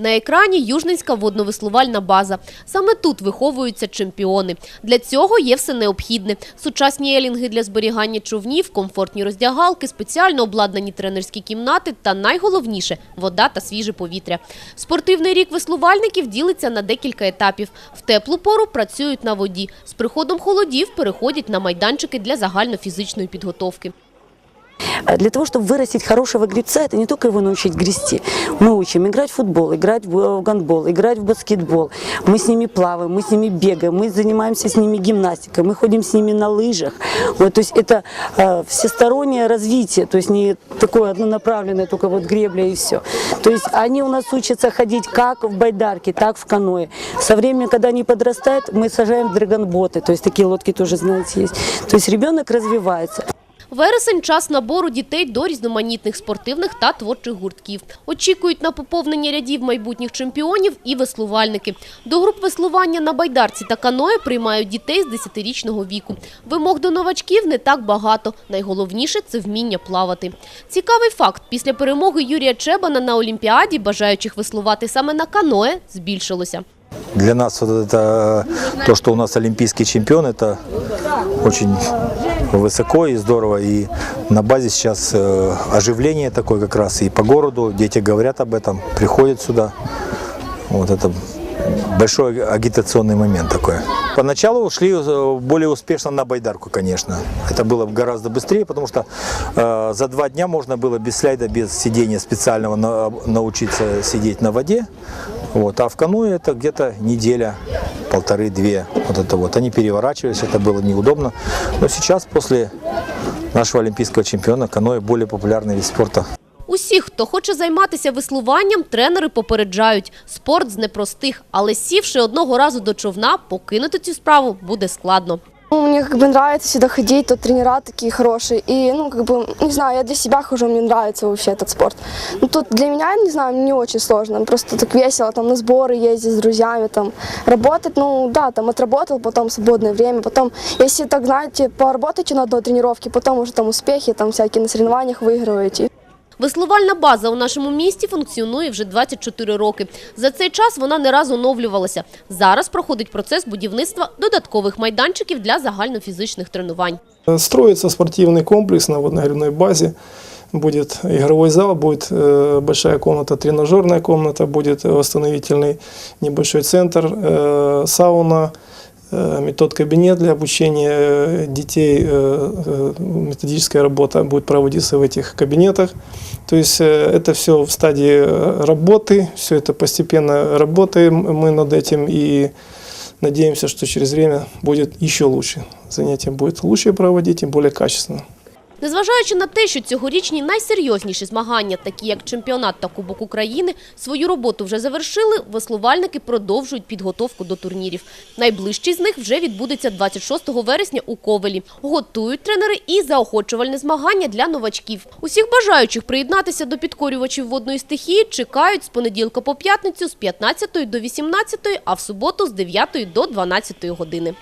На екрані Южненська водновеслувальна база. Саме тут виховуються чемпіони. Для цього є все необхідне: сучасні елінги для зберігання човнів, комфортні роздягалки, спеціально обладнані тренерські кімнати та найголовніше вода та свіже повітря. Спортивний рік веслувальників ділиться на декілька етапів. В теплу пору працюють на воді. З приходом холодів переходять на майданчики для загальнофізичної підготовки. А Для того, чтобы вырастить хорошего гребца, это не только его научить грести. Мы учим играть в футбол, играть в в гандбол, играть в баскетбол. Мы с ними плаваем, мы с ними бегаем, мы занимаемся с ними гимнастикой, мы ходим с ними на лыжах. Вот, то есть это э, всестороннее развитие, то есть не такое однонаправленное, только вот гребля и все. То есть они у нас учатся ходить как в байдарке, так в каное. Со временем, когда они подрастают, мы сажаем драгонботы, то есть такие лодки тоже, знаете, есть. То есть ребенок развивается. Вересень – час набору дітей до різноманітних спортивних та творчих гуртків. Очікують на поповнення рядів майбутніх чемпіонів і веслувальники. До груп веслування на байдарці та каное приймають дітей з 10-річного віку. Вимог до новачків не так багато. Найголовніше – це вміння плавати. Цікавий факт. Після перемоги Юрія Чебана на Олімпіаді бажаючих веслувати саме на каное збільшилося. Для нас вот это то, что у нас олимпийский чемпион, это очень высоко и здорово. И на базе сейчас э, оживление такое как раз и по городу. Дети говорят об этом, приходят сюда. Вот это большой агитационный момент такой. Поначалу ушли э, более успешно на байдарку, конечно. Это было гораздо быстрее, потому что э, за два дня можно было без слайда, без сидения специального на- научиться сидеть на воде. Вот. А в каноэ это где-то неделя, полторы-две. Вот это вот. Они переворачивались, это было неудобно. Но сейчас, после нашего олимпийского чемпиона, каноэ более популярный вид спорта. Усіх, хто хоче займатися веслуванням, тренери попереджають. Спорт з непростих, але сівши одного разу до човна, покинути цю справу буде складно. Ну, Мне как бы нравится сюда ходить, тут тренера такие хорошие. И, ну, как бы, не знаю, я для себя хожу, мне нравится вообще этот спорт. Ну, тут для меня, не знаю, не очень сложно. Просто так весело, там, на сборы ездить с друзьями, там, работать, ну, да, там, отработал, потом свободное время, потом, если так, знаете, поработаете на одной тренировке, потом уже там успехи, там, всякие на соревнованиях выигрываете. Веслувальна база у нашому місті функціонує вже 24 роки. За цей час вона не раз оновлювалася. Зараз проходить процес будівництва додаткових майданчиків для загальнофізичних тренувань. Строится спортивный комплекс на водно-гребной базе. Будет игровой зал, будет э, большая комната, тренажерная комната, будет восстановительный небольшой центр, э, сауна, э, метод-кабинет для обучения э, детей. э, э, Методическая работа будет проводиться в этих кабинетах. То есть э, это все в стадии э, работы, все это постепенно работаем мы над этим и надеемся, что через время будет еще лучше. Занятия будет лучше проводить и более качественно. Незважаючи на те, що цьогорічні найсерйозніші змагання, такі як чемпіонат та Кубок України, свою роботу вже завершили, веслувальники продовжують підготовку до турнірів. Найближчий з них вже відбудеться 26 вересня у Ковелі. Готують тренери і заохочувальне змагання для новачків. Усіх бажаючих приєднатися до підкорювачів водної стихії чекають з понеділка по п'ятницю з 15 до 18, а в суботу з 9 до 12 години.